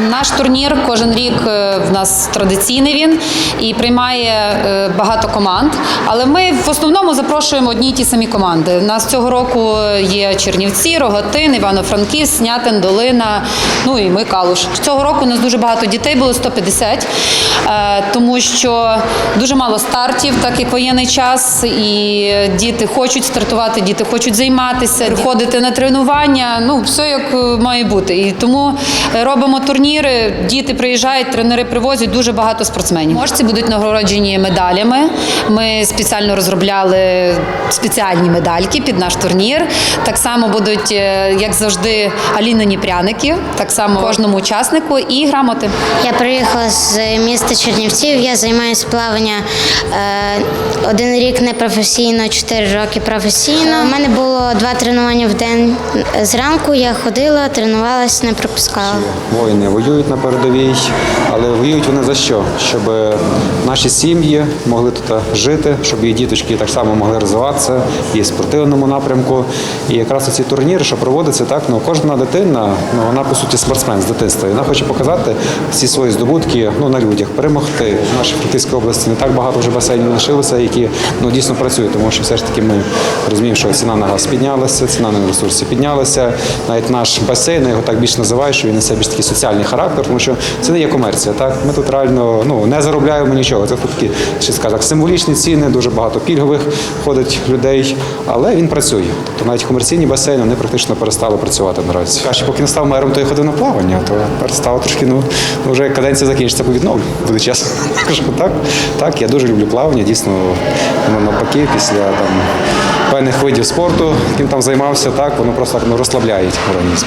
Наш турнір кожен рік е, в нас традиційний він і приймає е, багато команд. Але ми в основному запрошуємо одні й ті самі команди. У нас цього року є Чернівці, Рогатин, Івано-Франківськ, Снятин, Долина. Ну і ми Калуш. Цього року у нас дуже багато дітей було 150, е, тому що дуже мало стартів, так як воєнний час, і діти хочуть стартувати, діти хочуть займатися, приходити на тренування. Ну все як має бути. І тому робимо турніри. Діти приїжджають, тренери привозять дуже багато спортсменів. Можці будуть нагороджені медалями. Ми спеціально розробляли спеціальні медальки під наш турнір. Так само будуть, е, як завжди, алінані пряники, так само кожному учаснику і грамоти. Я приїхала з міста Чернівців. Я займаюся плавання е, один рік непрофесійно, чотири роки професійно. У мене було два тренування в день. Зранку я ходила, тренувалася, не пропускала. Воїни воюють на передовій, але воюють вони за що? Щоб наші сім'ї могли тут жити, щоб і діточки так само могли розвиватися і в спортивному напрямку. І якраз ці турніри, що проводяться, так ну кожна дитина, ну вона по суті спортсмен з дитинства. І вона хоче показати всі свої здобутки ну, на людях, перемогти. В нашій Франківській області не так багато вже басейнів лишилося, які ну дійсно працюють, тому що все ж таки ми розуміємо, що ціна на газ піднялася, ціна на ресурси піднялася. Навіть наш басейн я його так більш називаю, що він несе більш такий соціальний характер, тому що це не є комерція. Так ми тут реально ну не заробляємо нічого. Це тут такі ще скажу, символічні ціни, дуже багато пільгових ходить людей, але він працює. Тобто навіть комерційні басейни вони практично перестали працювати наразі. Каже, поки не став мером, то я ходив на плавання, то перестав трошки. Ну ну, вже як каденція закінчиться, повідновлю, буде чесно. Так, так, я дуже люблю плавання. Дійсно, навпаки, після там певних видів спорту, яким там займався, так воно просто ну, розслабляє організм.